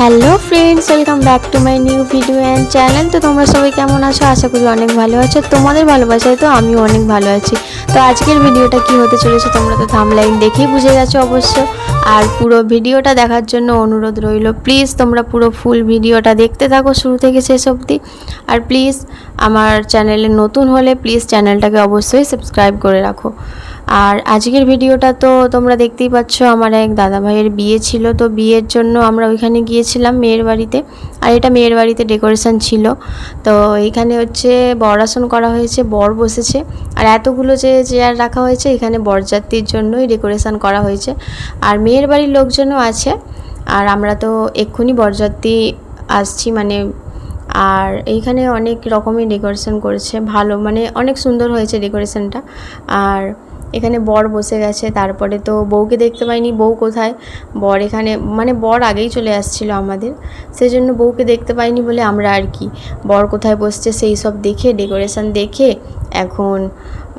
Hello friends, welcome back to my new video and channel. তো তোমরা সবাই কেমন আছো? আশা করি অনেক ভালো আছো। তোমাদের ভালোবাসায় তো আমিও অনেক ভালো আছি। তো আজকের ভিডিওটা কি হতে চলেছে তোমরা তো থামলাইন দেখেই বুঝে গেছো অবশ্য। আর পুরো ভিডিওটা দেখার জন্য অনুরোধ রইল প্লিজ তোমরা পুরো ফুল ভিডিওটা দেখতে থাকো শুরু থেকে শেষ অবধি। আর প্লিজ আমার চ্যানেলে নতুন হলে প্লিজ চ্যানেলটাকে অবশ্যই সাবস্ক্রাইব করে রাখো। আর আজকের ভিডিওটা তো তোমরা দেখতেই পাচ্ছ, আমার এক দাদা ভাইয়ের বিয়ে ছিল। তো বিয়ের জন্য আমরা ওইখানে গিয়েছিলাম মেয়ের বাড়িতে। আর এটা মেয়ের বাড়িতে ডেকোরেশন ছিল। তো এইখানে হচ্ছে বরাসন করা হয়েছে, বর বসেছে। আর এতগুলো যে চেয়ার রাখা হয়েছে, এখানে বরযাত্রীর জন্যই ডেকোরেশন করা হয়েছে। আর মেয়ের বাড়ির লোকজনও আছে। আর আমরা তো এক্ষুনি বরযাত্রী আসছি মানে আর এইখানে অনেক রকমের ডেকোরেশন করেছে। ভালো মানে অনেক সুন্দর হয়েছে ডেকোরেশনটা। আর এখানে বর বসে গেছে, তারপরে তো বউকে দেখতে পাইনি, বউ কোথায়? বর এখানে মানে বর আগেই চলে আসছিল আমাদের সেই জন্য বউকে দেখতে পাইনি বলে আমরা আর কি। বর কোথায় বসছে সেই সব দেখে ডেকোরেশন দেখে, এখন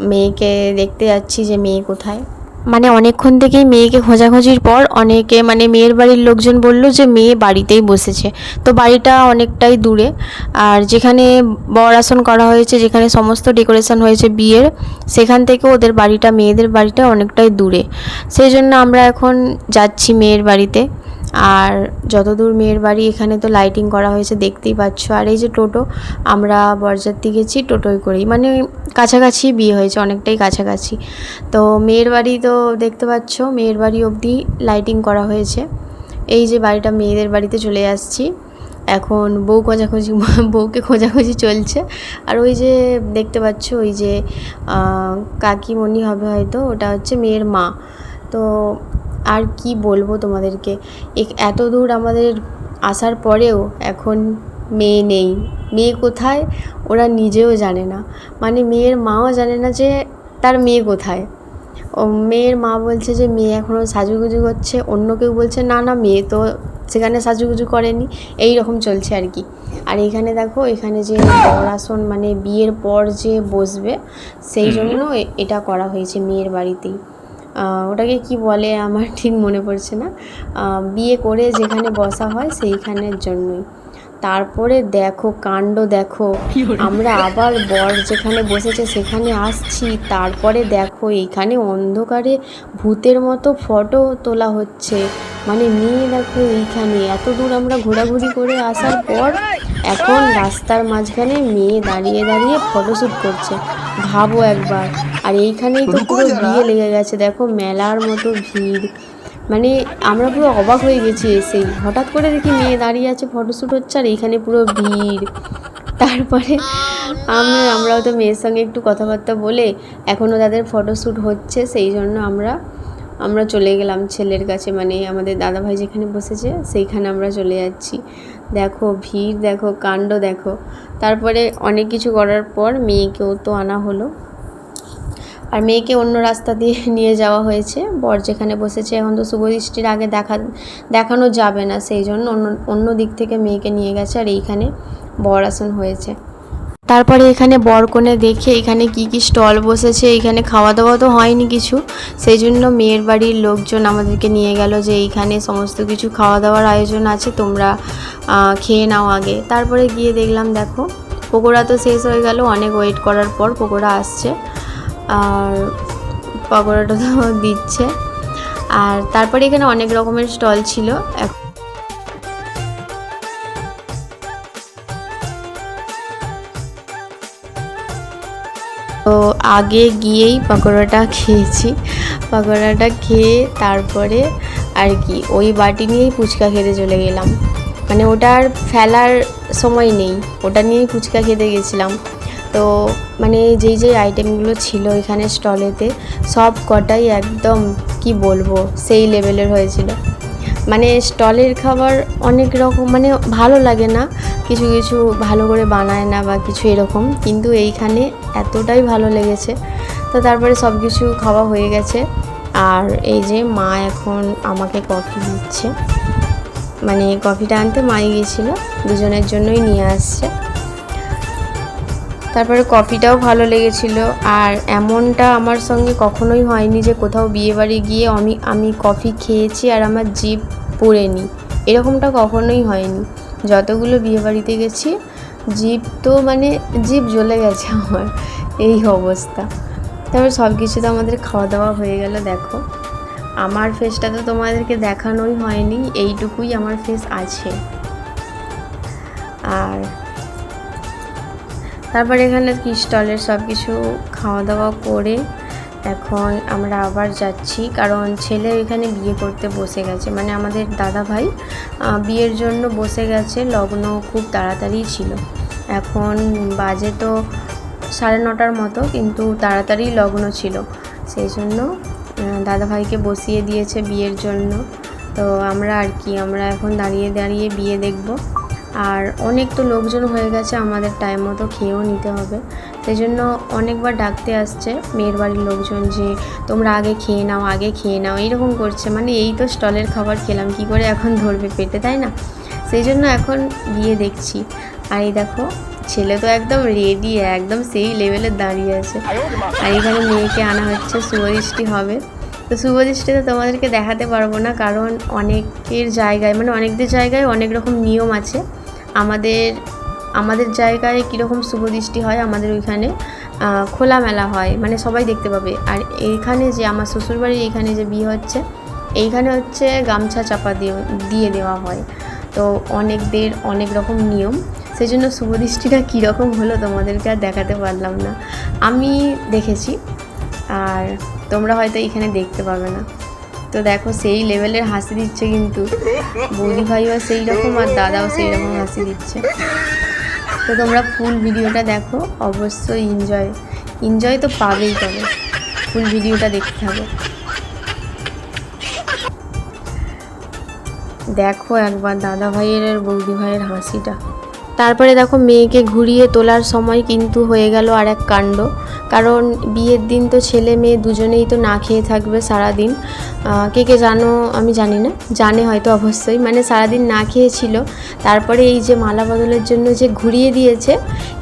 মেয়েকে দেখতে যাচ্ছি যে মেয়ে কোথায়। মানে অনেকক্ষণ থেকেই মেয়েকে খোঁজাখুঁজির পর অনেকে মানে মেয়ের বাড়ির লোকজন বলল যে মেয়ে বাড়িতেই বসেছে। তো বাড়িটা অনেকটাই দূরে। আর যেখানে বর আসন করা হয়েছে, যেখানে সমস্ত ডেকোরেশন হয়েছে বিয়ের, সেখান থেকে ওদের বাড়িটা, মেয়েদের বাড়িটা অনেকটাই দূরে। সেই জন্য আমরা এখন যাচ্ছি মেয়ের বাড়িতে। আর যতদূর মেয়ের বাড়ি এখানে তো লাইটিং করা হয়েছে, দেখতেই পাচ্ছ। আর এই যে টোটো, আমরা বরযাত্রী গেছি টোটোয় করেই। মানে কাছাকাছি বিয়ে হয়েছে, অনেকটাই কাছাকাছি। তো মেয়ের বাড়ি তো দেখতে পাচ্ছ, মেয়ের বাড়ি অবধি লাইটিং করা হয়েছে। এই যে বাড়িটা মেয়েদের বাড়িতে চলে আসছি। এখন বউ খোঁজাখুঁজি, বউকে খোঁজাখুঁজি চলছে। আর ওই যে দেখতে পাচ্ছ, ওই যে কাকিমণি হবে হয়তো, ওটা হচ্ছে মেয়ের মা। তো আর কি বলব তোমাদেরকে? এত দূর আমাদের আসার পরেও এখন মেয়ে নেই। মেয়ে কোথায়? ওরা নিজেও জানে না। মানে মেয়ের মাও জানে না যে তার মেয়ে কোথায়। ও মেয়ের মা বলছে যে মেয়ে এখনও সাজুগুজু করছে অন্য কেউ বলছে না না মেয়ে তো সেখানে সাজুগুজু করেনি। এই রকম চলছে আর কি। আর এখানে দেখো এখানে যে বর আসন মানে বিয়ের পর যে বসবে সেই জন্য এটা করা হয়েছে মেয়ের বাড়িতেই। ওটাকে কি বলে আমার ঠিক মনে পড়ছে না। বিয়ে করে যেখানে বসা হয় সেইখানের জন্যই। তারপরে দেখো কাণ্ড দেখো। আমরা আবার বর যেখানে বসেছে সেখানে আসছি। তারপরে দেখো এখানে অন্ধকারে ভূতের মতো ফটো তোলা হচ্ছে। মানে মেয়ে দেখো এইখানে। এত দূর আমরা ঘোরাঘুরি করে আসার পর এখন রাস্তার মাঝখানে মেয়ে দাঁড়িয়ে দাঁড়িয়ে ফটোশ্যুট করছে। ভাবো একবার। আর এইখানেই তো পুরো বিয়ে লেগে গেছে। দেখো মেলার মতো ভিড়। মানে আমরা পুরো অবাক হয়ে গেছি এসেই হঠাৎ করে দেখি মেয়ে দাঁড়িয়ে আছে ফটোশ্যুট হচ্ছে আর এইখানে পুরো ভিড়। তারপরে আমরা, আমরাও তো মেয়ের সঙ্গে একটু কথাবার্তা বলে এখনও তাদের ফটোশ্যুট হচ্ছে, সেই জন্য আমরা আমরা চলে গেলাম ছেলের কাছে মানে আমাদের দাদাভাই যেখানে বসেছে সেইখানে আমরা চলে যাচ্ছি। দেখো ভিড়, দেখো কাণ্ড, দেখো। তারপরে অনেক কিছু করার পর মেয়েকেও তো আনা হলো। আর মেয়েকে অন্য রাস্তা দিয়ে নিয়ে যাওয়া হয়েছে। বর যেখানে বসেছে, এখন তো শুভদৃষ্টির আগে দেখা, দেখানো যাবে না। সেই জন্য অন্য অন্য দিক থেকে মেয়েকে নিয়ে গেছে আর এইখানে বর আসন হয়েছে। তারপরে এখানে বরকনে দেখে এখানে কি কি স্টল বসেছে, এখানে খাওয়া দাওয়া তো হয়নি কিছু। সেই জন্য মেয়ের বাড়ির লোকজন আমাদেরকে নিয়ে গেল যে এইখানে সমস্ত কিছু খাওয়া দাওয়ার আয়োজন আছে, তোমরা খেয়ে নাও আগে। তারপরে গিয়ে দেখলাম, দেখো, পকোড়া তো শেষ হয়ে গেল। অনেক ওয়েট করার পর পকোড়া আসছে। আর পকোড়াটা তো দিচ্ছে। আর তারপরে এখানে অনেক রকমের স্টল ছিল। তো আগে গিয়েই পকোড়াটা খেয়েছি। পকোড়াটা খেয়ে তারপরে আর কি, ওই বাটি নিয়েই ফুচকা খেতে চলে গেলাম। মানে ওটা আর ফেলার সময় নেই, ওটা নিয়েই ফুচকা খেতে গেছিলাম। তো মানে যেই যেই আইটেমগুলো ছিল এখানে স্টলেতে সব কটাই একদম, কি বলব, সেই লেভেলের হয়েছিল। মানে স্টলের খাবার অনেক রকম মানে ভালো লাগে না, কিছু কিছু ভালো করে বানায় না বা কিছু এরকম, কিন্তু এইখানে এতটাই ভালো লেগেছে। তো তারপরে সব কিছু খাওয়া হয়ে গেছে। আর এই যে মা এখন আমাকে কফি দিচ্ছে। মানে কফিটা আনতে মাই গিয়েছিল দুজনের জন্যই নিয়ে আসছে। তারপরে কফিটাও ভালো লেগেছিল। আর এমনটা আমার সঙ্গে কখনোই হয়নি যে কোথাও বিয়ে বাড়ি গিয়ে আমি আমি কফি খেয়েছি আর আমার জিভ পুড়েনি এরকমটা কখনোই হয়নি। যতগুলো বিয়েবাড়িতে গেছি জিপ তো মানে জিপ জ্বলে গেছে আমার এই অবস্থা। তারপর সব কিছু তো আমাদের খাওয়া দাওয়া হয়ে গেল, দেখো। আমার ফেসটা তো তোমাদেরকে দেখানোই হয়নি, এইটুকুই আমার ফেস আছে। আর তারপর এখানে কি স্টলের সব কিছু খাওয়া দাওয়া করে এখন আমরা আবার যাচ্ছি। কারণ ছেলে এখানে বিয়ে করতে বসে গেছে। মানে আমাদের দাদা ভাই বিয়ের জন্য বসে গেছে। লগ্ন খুব তাড়াতাড়ি ছিল। এখন বাজে তো সাড়ে নটার মতো, কিন্তু তাড়াতাড়ি লগ্ন ছিল। সেই জন্য দাদা ভাইকে বসিয়ে দিয়েছে বিয়ের জন্য। তো আমরা আর কি, আমরা এখন দাঁড়িয়ে দাঁড়িয়ে বিয়ে দেখব। আর অনেক তো লোকজন হয়ে গেছে, আমাদের টাইম মতো খেয়েও নিতে হবে। সেই জন্য অনেকবার ডাকতে আসছে মেয়ের বাড়ির লোকজন যে, তোমরা আগে খেয়ে নাও, আগে খেয়ে নাও। এইরকম করছে। মানে এই তো স্টলের খাবার খেলাম, কি করে এখন ধরবে পেটে, তাই না? সেই জন্য এখন গিয়ে দেখছি। আর এই দেখো, ছেলে তো একদম রেডি একদম সেই লেভেলে দাঁড়িয়ে আছে। আর এখানে মেয়েকে আনা হচ্ছে, শুভদৃষ্টি হবে। তো শুভদৃষ্টি তো তোমাদেরকে দেখাতে পারব না, কারণ অনেকের জায়গায় মানে অনেকদের জায়গায় অনেক রকম নিয়ম আছে। আমাদের আমাদের জায়গায় কীরকম শুভদৃষ্টি হয়, আমাদের ওইখানে খোলামেলা হয় মানে সবাই দেখতে পাবে। আর এইখানে যে আমার শ্বশুরবাড়ির এইখানে যে বিয়ে হচ্ছে, এইখানে হচ্ছে গামছা চাপা দিয়ে দিয়ে দেওয়া হয়। তো অনেকদের অনেক রকম নিয়ম। সেই জন্য শুভদৃষ্টিটা কীরকম হলো তোমাদেরকে আর দেখাতে পারলাম না। আমি দেখেছি, আর তোমরা হয়তো এখানে দেখতে পাবে না। তো দেখো সেই লেভেলের হাসি দিচ্ছে কিন্তু। বৌদি ভাইও সেই রকম আর দাদাও সেই রকম হাসি দিচ্ছে। তো তোমরা ফুল ভিডিওটা দেখো, অবশ্যই এনজয় এনজয় তো পাবেই পাবে ফুল ভিডিওটা দেখতে হবে দেখো একবার দাদা ভাইয়ের আর বৌদি ভাইয়ের হাসিটা। তারপরে দেখো মেয়েকে ঘুরিয়ে তোলার সময় কিন্তু হয়ে গেল আর এক কাণ্ড। কারণ বিয়ের দিন তো ছেলে মেয়ে দুজনেই তো না খেয়ে থাকবে সারাদিন। কে কে জানো আমি জানি না। জানে হয়তো অবশ্যই। মানে সারাদিন না খেয়েছিল। তারপরে এই যে মালা বদলের জন্য যে ঘুরিয়ে দিয়েছে,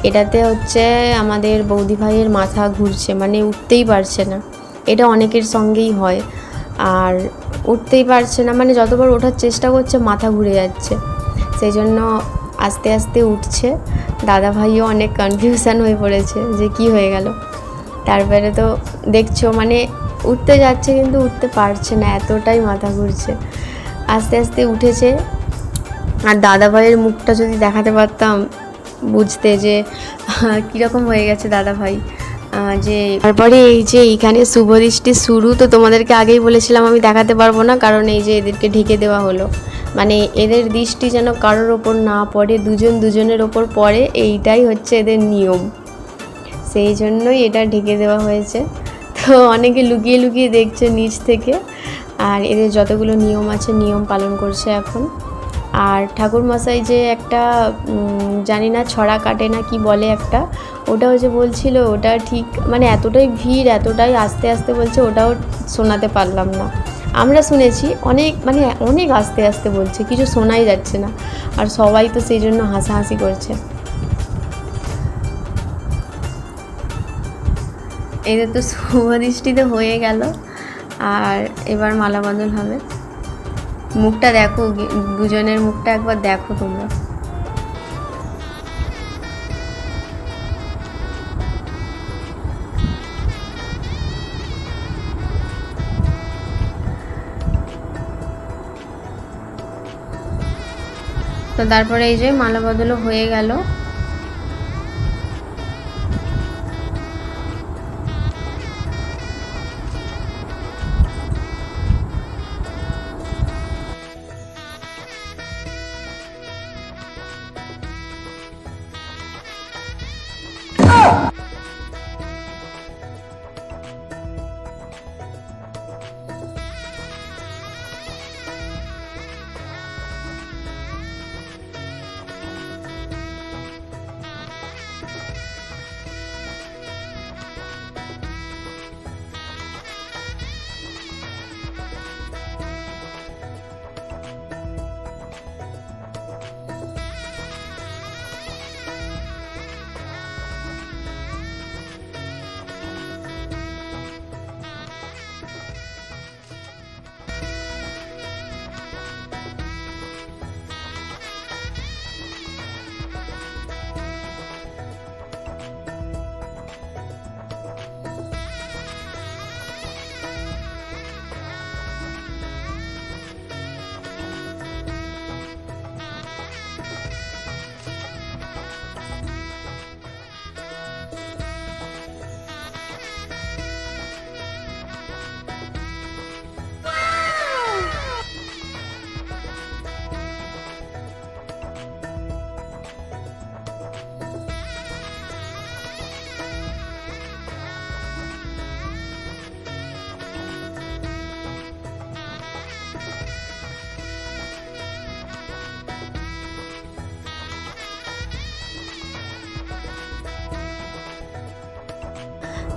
এটাতে হচ্ছে আমাদের বৌদি ভাইয়ের মাথা ঘুরছে। মানে উঠতেই পারছে না। এটা অনেকের সঙ্গেই হয়। আর উঠতেই পারছে না। মানে যতবার ওঠার চেষ্টা করছে, মাথা ঘুরে যাচ্ছে। সেই জন্য আস্তে আস্তে উঠছে। দাদা ভাইও অনেক কনফিউশন হয়ে পড়েছে যে কি হয়ে গেল। তারপরে তো দেখছ মানে উঠতে যাচ্ছে কিন্তু উঠতে পারছে না, এতটাই মাথা ঘুরছে। আস্তে আস্তে উঠেছে। আর দাদা ভাইয়ের মুখটা যদি দেখাতে পারতাম, বুঝতে যে, কীরকম হয়ে গেছে দাদা ভাই যে, তারপরে এই যে এইখানে শুভদৃষ্টি শুরু, তো তোমাদেরকে আগেই বলেছিলাম আমি দেখাতে পারব না, কারণ এই যে এদেরকে ঢেকে দেওয়া হলো। মানে এদের দৃষ্টি যেন কারোর ওপর না পড়ে, দুজন দুজনের ওপর পড়ে, এইটাই হচ্ছে এদের নিয়ম। সেই জন্যই এটা ঢেকে দেওয়া হয়েছে। তো অনেকে লুকিয়ে লুকিয়ে দেখছে নিচ থেকে। আর এদের যতগুলো নিয়ম আছে, নিয়ম পালন করছে এখন। আর ঠাকুর মশাই যে একটা জানি না ছড়া কাটে না কি বলে একটা, ওটাও যে বলছিল, ওটা ঠিক মানে এতটাই ভিড়, এতটাই আস্তে আস্তে বলছে, ওটাও শোনাতে পারলাম না। আমরা শুনেছি, অনেক মানে অনেক আস্তে আস্তে বলছে, কিছু শোনাই যাচ্ছে না। আর সবাই তো সেই জন্য হাসাহাসি করছে। এদের তো শুভদৃষ্টিতে হয়ে গেল, আর এবার মালা বদল হবে। মুখটা দেখো দুজনের মুখটা একবার দেখো তোমরা। তো তারপরে এই যে মালা বদলও হয়ে গেল।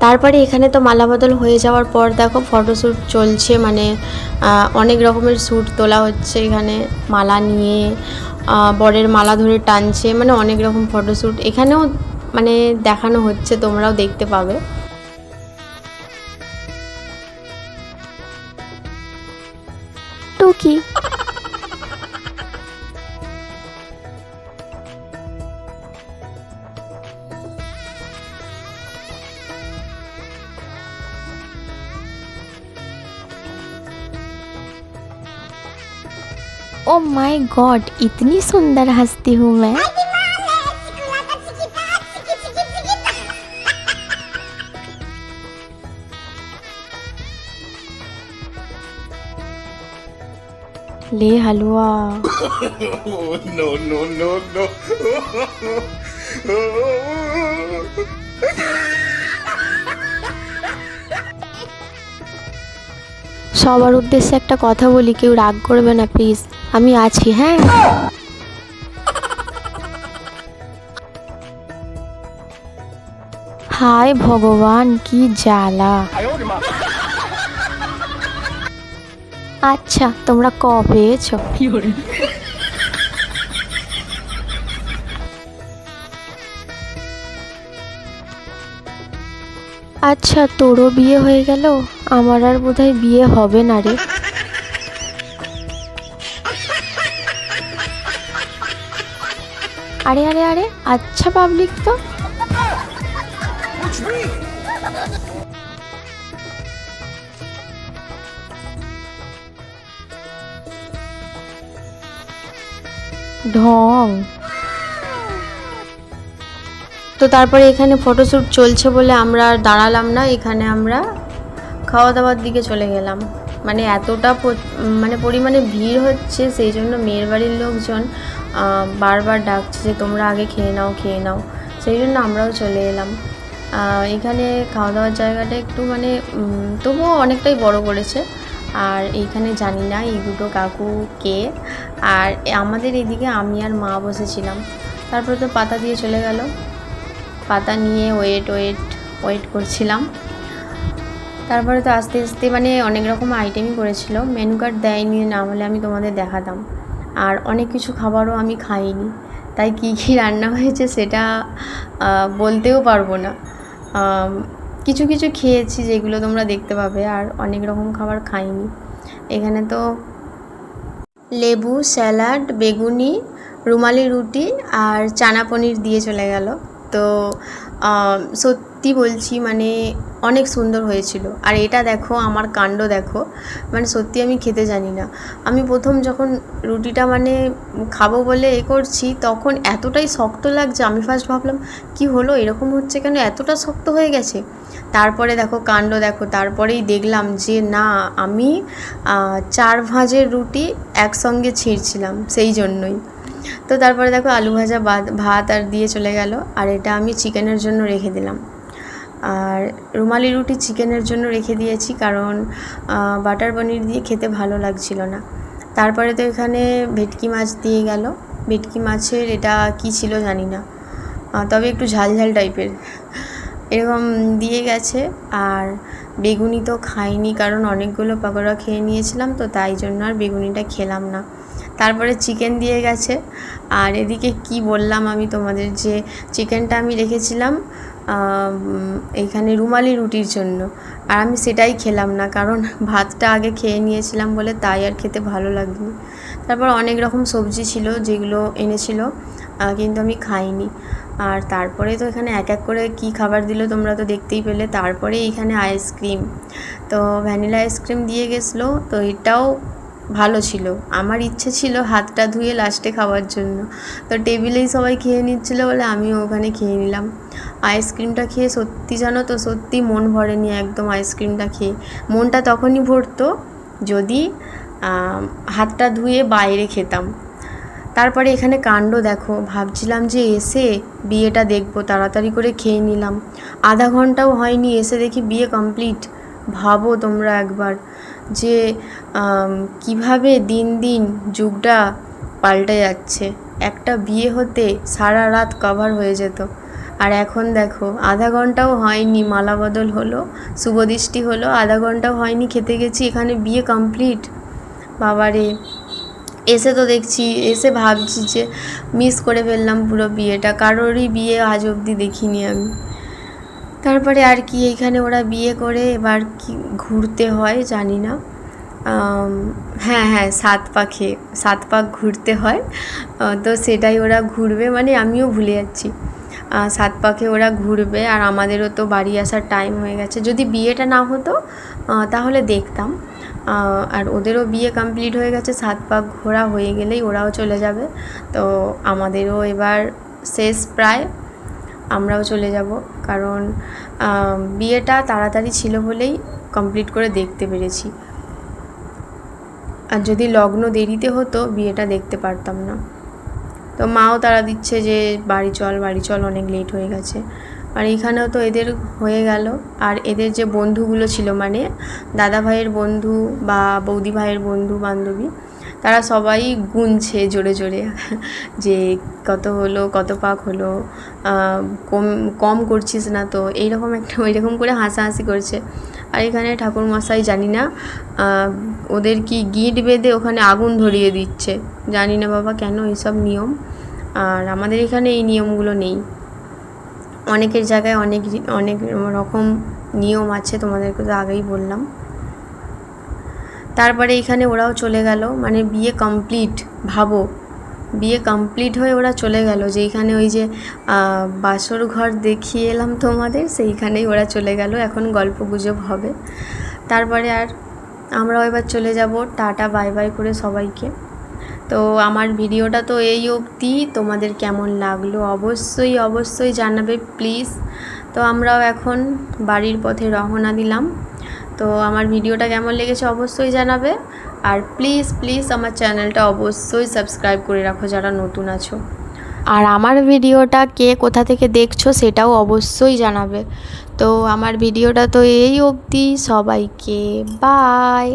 তারপরে এখানে তো মালাবদল হয়ে যাওয়ার পর দেখো ফটোশ্যুট চলছে মানে অনেক রকমের শ্যুট তোলা হচ্ছে এখানে, মালা নিয়ে বরের মালা ধরে টানছে মানে অনেক রকম ফটোশ্যুট এখানেও মানে দেখানো হচ্ছে, তোমরাও দেখতে পাবে। ओ माय गॉड इतनी सुंदर हंसती हूँ मैं ले हलवा Oh, no, no, no, no. সবার উদ্দেশ্যে একটা কথা বলি কেউ রাগ করবে না প্লিজ আমি আছি হ্যাঁ। হায় ভগবান কি জ্বালা। আচ্ছা তোমরা ক পেয়েছ আচ্ছা তোরও বিয়ে হয়ে গেল? আমার আর বোধহয় বিয়ে হবে না রে। আরে আরে আরে আচ্ছা পাবলিক তো। ঢং। তো তারপরে এখানে ফটোশ্যুট চলছে বলে আমরা আর দাঁড়ালাম না এখানে আমরা খাওয়া দাওয়ার দিকে চলে গেলাম। মানে এতটা মানে পরিমাণে ভিড় হচ্ছে সেই জন্য মেয়ের বাড়ির লোকজন বারবার ডাকছে যে তোমরা আগে খেয়ে নাও খেয়ে নাও। সেই জন্য আমরাও চলে এলাম। এখানে খাওয়া দাওয়ার জায়গাটা একটু মানে তবুও অনেকটাই বড় করেছে। আর এইখানে জানি না এই দুটো কাকু কে। আর আমাদের এদিকে আমি আর মা বসেছিলাম। তারপরে তো পাতা দিয়ে চলে গেল। পাতা নিয়ে ওয়েট ওয়েট ওয়েট করছিলাম। তারপরে তো আস্তে আস্তে মানে অনেক রকম আইটেমই করেছিল। মেনু কার্ড দেয়নি, না হলে আমি তোমাদের দেখাতাম। আর অনেক কিছু খাবারও আমি খাইনি। তাই কী কী রান্না হয়েছে সেটা বলতেও পারব না। কিছু কিছু খেয়েছি যেগুলো তোমরা দেখতে পাবে, আর অনেক রকম খাবার খাইনি। এখানে তো লেবু, স্যালাড, বেগুনি, রুমালি রুটি আর চানা পনির দিয়ে চলে গেল। তো সত্যি বলছি মানে অনেক সুন্দর হয়েছিল। আর এটা দেখো, আমার কাণ্ড দেখো মানে সত্যি আমি খেতে জানি না। আমি প্রথম যখন রুটিটা মানে খাব বলে এ করছি, তখন এতটাই শক্ত লাগছে, আমি ফার্স্ট ভাবলাম, কি হলো? এরকম হচ্ছে কেন? এতটা শক্ত হয়ে গেছে? তারপরে দেখো, কাণ্ড দেখো, তারপরেই দেখলাম যে না, আমি চার ভাঁজের রুটি একসঙ্গে ছিঁড়ছিলাম, সেই জন্যই। তো তারপরে দেখো আলু ভাজা ভাত আর দিয়ে চলে গেল। আর এটা আমি চিকেনের জন্য রেখে দিলাম। আর রুমালি রুটি চিকেনের জন্য রেখে দিয়েছি কারণ বাটার পনির দিয়ে খেতে ভালো লাগছিল না। তারপরে তো এখানে ভেটকি মাছ দিয়ে গেল। ভেটকি মাছের এটা কি ছিল জানি না। তবে একটু ঝাল ঝাল টাইপের। এরকম দিয়ে গেছে। আর বেগুনি তো খাইনি কারণ অনেকগুলো পকোড়া খেয়ে নিয়েছিলাম তো তাই জন্য আর বেগুনিটা খেলাম না। তারপরে চিকেন দিয়ে গেছে। আর এদিকে কি বললাম আমি তোমাদের যে চিকেনটা আমি রেখেছিলাম এইখানে রুমালি রুটির জন্য। আর আমি সেটাই খেলাম না, কারণ ভাতটা আগে খেয়ে নিয়েছিলাম বলে তাই আর খেতে ভালো লাগেনি। তারপর অনেক রকম সবজি ছিল যেগুলো এনেছিল কিন্তু আমি খাইনি। আর তারপরে তো এখানে এক এক করে কি খাবার দিল তোমরা তো দেখতেই পেলে, তারপরে এইখানে আইসক্রিম তো ভ্যানিলা আইসক্রিম দিয়ে গেছিল, তো এটাও ভালো ছিল। আমার ইচ্ছে ছিল হাতটা ধুয়ে লাস্টে খাওয়ার জন্য। তো টেবিলেই সবাই খেয়ে নিচ্ছিলো বলে আমিও ওখানে খেয়ে নিলাম। আইসক্রিমটা খেয়ে সত্যি জানো তো, সত্যি মন ভরেনি একদম আইসক্রিমটা খেয়ে। মনটা তখনই ভরতো যদি হাতটা ধুয়ে বাইরে খেতাম। তারপরে এখানে কাণ্ড দেখো, ভাবছিলাম যে এসে বিয়েটা দেখব, তাড়াতাড়ি করে খেয়ে নিলাম। আধা ঘন্টাও হয়নি, এসে দেখি বিয়ে কমপ্লিট ভাবো তোমরা একবার। যে কীভাবে দিন দিন যুগটা পাল্টে যাচ্ছে। একটা বিয়ে হতে সারা রাত কভার হয়ে যেত। আর এখন দেখো, আধা ঘন্টাও হয়নি মালা বদল হলো শুভদৃষ্টি হলো, আধা ঘন্টাও হয়নি খেতে গেছি, এখানে বিয়ে কমপ্লিট বাবারে, এসে তো দেখছি, এসে ভাবছি যে মিস করে ফেললাম পুরো বিয়েটা, কারোরই বিয়ে আজ অবধি দেখিনি আমি। তারপরে আর কি এইখানে ওরা বিয়ে করে এবার কি ঘুরতে হয় জানি না। হ্যাঁ হ্যাঁ সাত পাখে, সাত পাক ঘুরতে হয়। তো সেটাই ওরা ঘুরবে মানে আমিও ভুলে যাচ্ছি। সাত পাকে ওরা ঘুরবে আর আমাদেরও তো বাড়ি আসার টাইম হয়ে গেছে। যদি বিয়েটা না হতো তাহলে দেখতাম। আর ওদেরও বিয়ে কমপ্লিট হয়ে গেছে, সাত পাক ঘোরা হয়ে গেলেই ওরাও চলে যাবে। তো আমাদেরও এবার শেষ প্রায়। আমরাও চলে যাব। কারণ বিয়েটা তাড়াতাড়ি ছিল বলেই কমপ্লিট করে দেখতে পেরেছি। আর যদি লগ্ন দেরিতে হতো, বিয়েটা দেখতে পারতাম না। তো মাও তারা দিচ্ছে যে, বাড়ি চল বাড়ি চল, অনেক লেট হয়ে গেছে। আর এখানেও তো এদের হয়ে গেল। আর এদের যে বন্ধুগুলো ছিল মানে দাদা ভাইয়ের বন্ধু বা বৌদি ভাইয়ের বন্ধু বান্ধবী তারা সবাই গুনছে জোরে জোরে, যে কত হলো, কত পাক হলো কম কম করছিস না তো, এইরকম একটা, ওইরকম করে হাসাহাসি করছে। আর এখানে ঠাকুর মশাই জানি না ওদের কি গিট বেঁধে ওখানে আগুন ধরিয়ে দিচ্ছে। জানি না বাবা কেন এইসব নিয়ম, আর আমাদের এখানে এই নিয়মগুলো নেই। অনেকের জায়গায় অনেক অনেক রকম নিয়ম আছে, তোমাদেরকে তো আগেই বললাম। তারপরে এখানে ওরাও চলে গেল। মানে বিয়ে কমপ্লিট ভাবো। বিয়ে কমপ্লিট হয়ে ওরা চলে গেল যেইখানে ওই যে বাসর ঘর দেখিয়ে এলাম তোমাদের, সেইখানেই ওরা চলে গেল। এখন গল্প গুজব হবে। তারপরে আর আমরাও এবার চলে যাব টাটা বাই বাই করে সবাইকে। তো আমার ভিডিওটা তো এই অবধি। তোমাদের কেমন লাগল? অবশ্যই অবশ্যই জানাবে প্লিজ তো আমরাও এখন বাড়ির পথে রওনা দিলাম। তো আমার ভিডিওটা কেমন লেগেছে অবশ্যই জানাবে। আর প্লিজ প্লিজ আমার চ্যানেলটা অবশ্যই সাবস্ক্রাইব করে রাখো যারা নতুন আছো। আর আমার ভিডিওটা কে কোথা থেকে দেখছ সেটাও অবশ্যই জানাবে। তো আমার ভিডিওটা তো এই অবধি, সবাইকে বাই